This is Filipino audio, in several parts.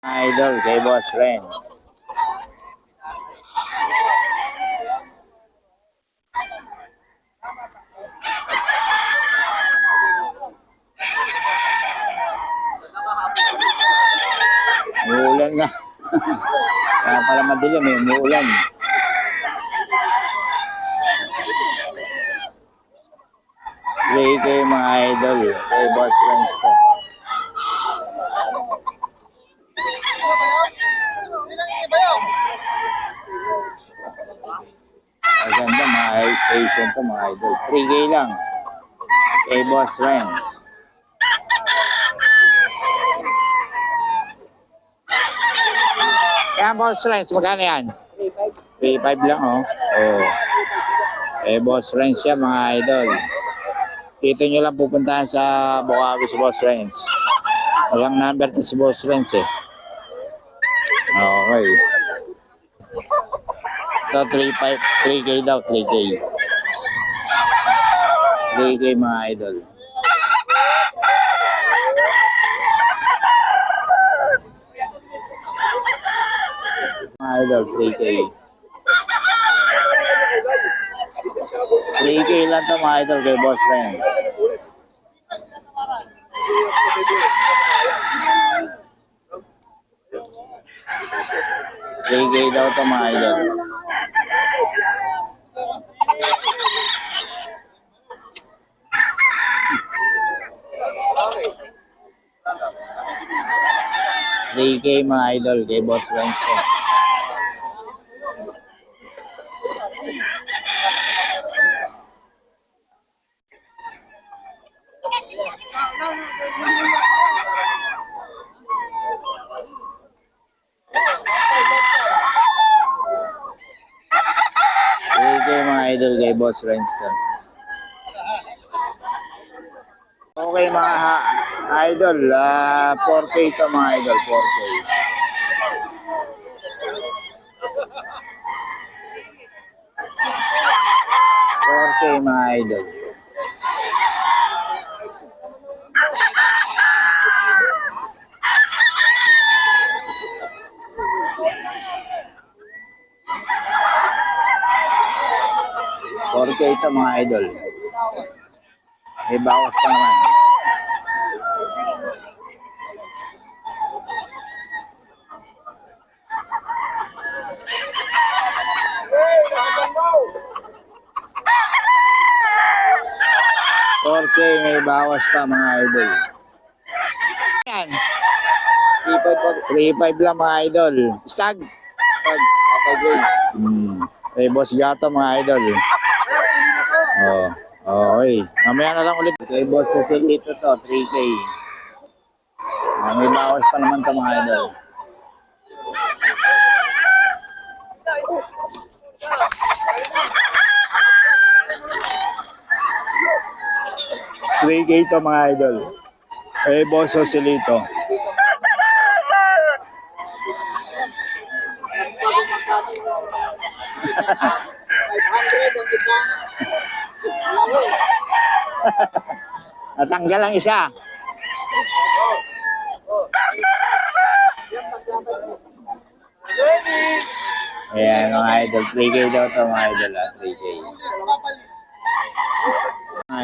Idol kay Boss Renz. Umuulan na. Kaya pala madilim eh, umuulan. Play kayo mga idol. Kay Boss Renz to. Station to mga idol. 3K lang. Kay Boss Renz. Kaya Boss Renz, magkano yan? 3.5 lang oh. Oh. Eh Boss Renz siya mga idol. Dito nyo lang pupuntahan sa Bukawi si Boss Renz. Walang number to si Boss Renz eh. Okay. Ito 3.5, 3K daw, 3K. 3K mga idol. Mga idol, 3K. 3K lang to mga idol kay Boss Renz. KK daw to mga idol. Three K mga idol kay Boss K mga idol kay Boss to. Okay mga idol, ah 4K to mga idol, 4K. Four K mga idol. Four K to mga idol. May bawas pa naman. 4K may bawas pa mga idol. Yan. 3.5 lang mga idol. Stag. Stag. Hmm. Eh, boss gato mga idol. Oh. oh okay. Mamaya na lang ulit. Kay boss sa silito to, 3K. Ah, may bawas pa naman to mga idol. Thank. 3K mga idol. Eh, boso si Lito. Natanggal ang isa. Ayan, mga idol. 3K daw ito, mga idol. Ah. 3K.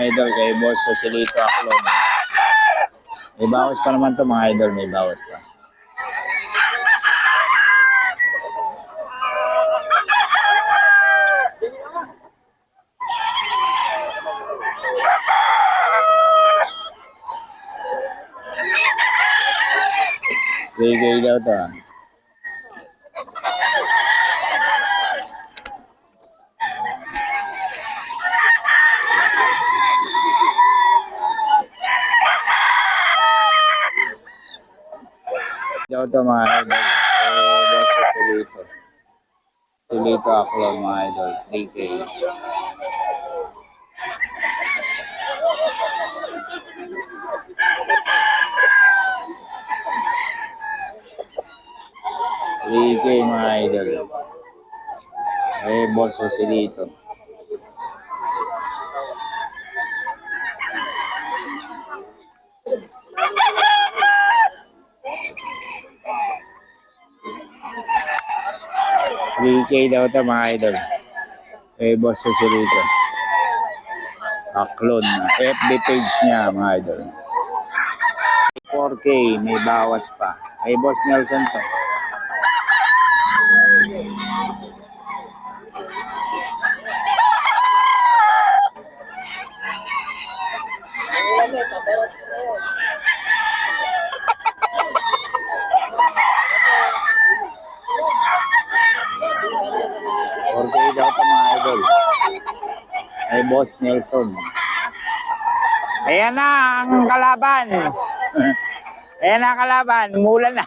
Idol, kay Boss Joselito Aklon. May bawas pa naman to mga idol, may bawas pa. Bigay daw to. Ah. Daw to mga idol. Eh, boss ko Tulito. Tulito ako lang mga idol. 3K. Three K mga idol. Eh, boss ko Tulito. 3K daw to mga idol. Eh, boss ko siya dito. Aklon. FB page niya mga idol. 4K, may bawas pa. Eh, boss Nelson to. Okay daw ito mga idol. Ay Boss Nelson. Ayan na ang kalaban. Ayan na ang kalaban. Mulan na.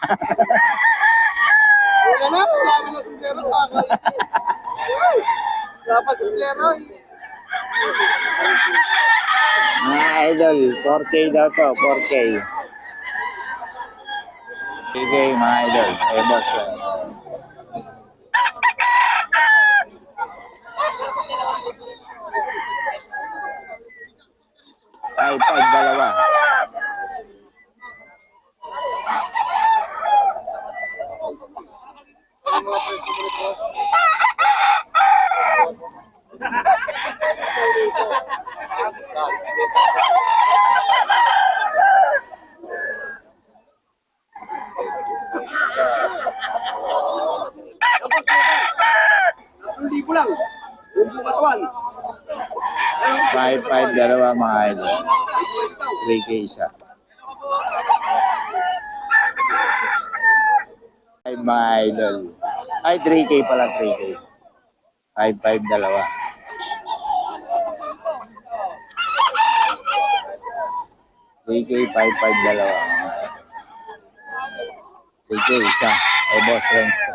Wala na, mo na kakay. Dapat sombrero eh. mga idol, 4K daw to. 4K. 4K mga idol. Ay Boss. Five, dalawa. 5-5, dalawa mga idol. 3K isa. 5 mga idol. Ay, 3K pala, 3K. 5-5, dalawa. AK 55 dalawa. AK isa. Ay boss range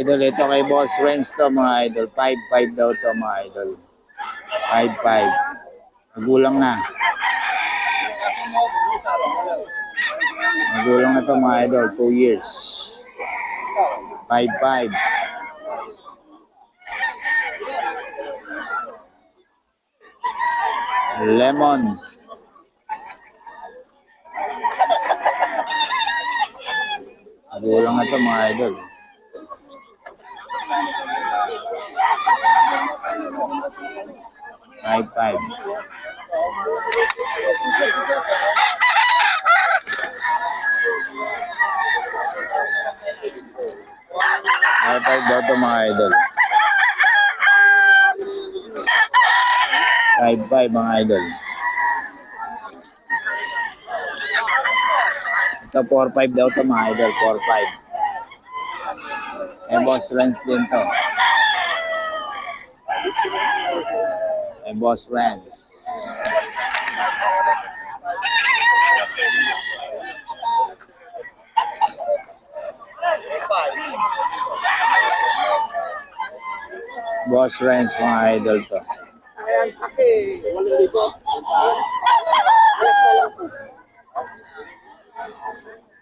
Idol, ito kay Boss Renz to mga idol. 5-5 daw to mga idol. 5-5. Magulang na. Magulang na to mga idol. 2 years. 5-5. Lemon. Magulang na to mga idol. Five five. Five five daw to mga idol. Five five mga idol. Ito four five daw to mga idol. Four five. Eh boss Renz din to. Boss Renz. Boss Renz mga idol to. Ayan, ake, walang libo. Alas na lang po.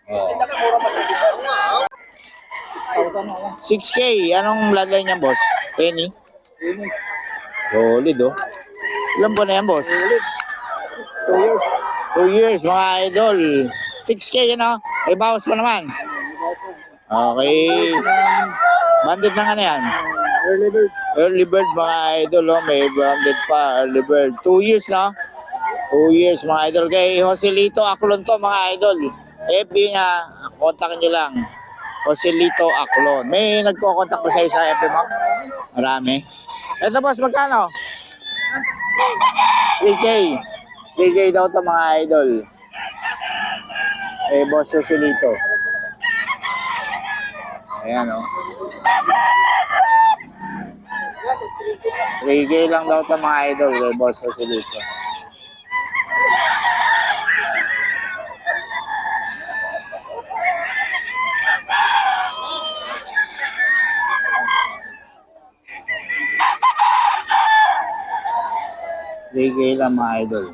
Nakamura pa ito. 6,000 na lang. 6K, anong bloodline niya, boss? Penny? Solid, oh. Ilan po na yan, boss? Two years. Two years, mga idol. 6K, yan, oh. May bawas pa naman. Okay. Bandit na nga na yan. Early bird. Early birds, mga idol, oh. May bandit pa, early bird. Two years, no? Two years, mga idol. Kay Joselito Aklon to, mga idol. FB niya, kontakin niyo lang. Joselito Aklon. May nagko-contact ko sa'yo sa FB mo? Marami. Ito, boss, magkano? 3K. 3K daw to mga idol. Eh, boss Joselito. Ayan, oh. 3K lang daw to mga idol kay boss Joselito. 3K lang mga idol.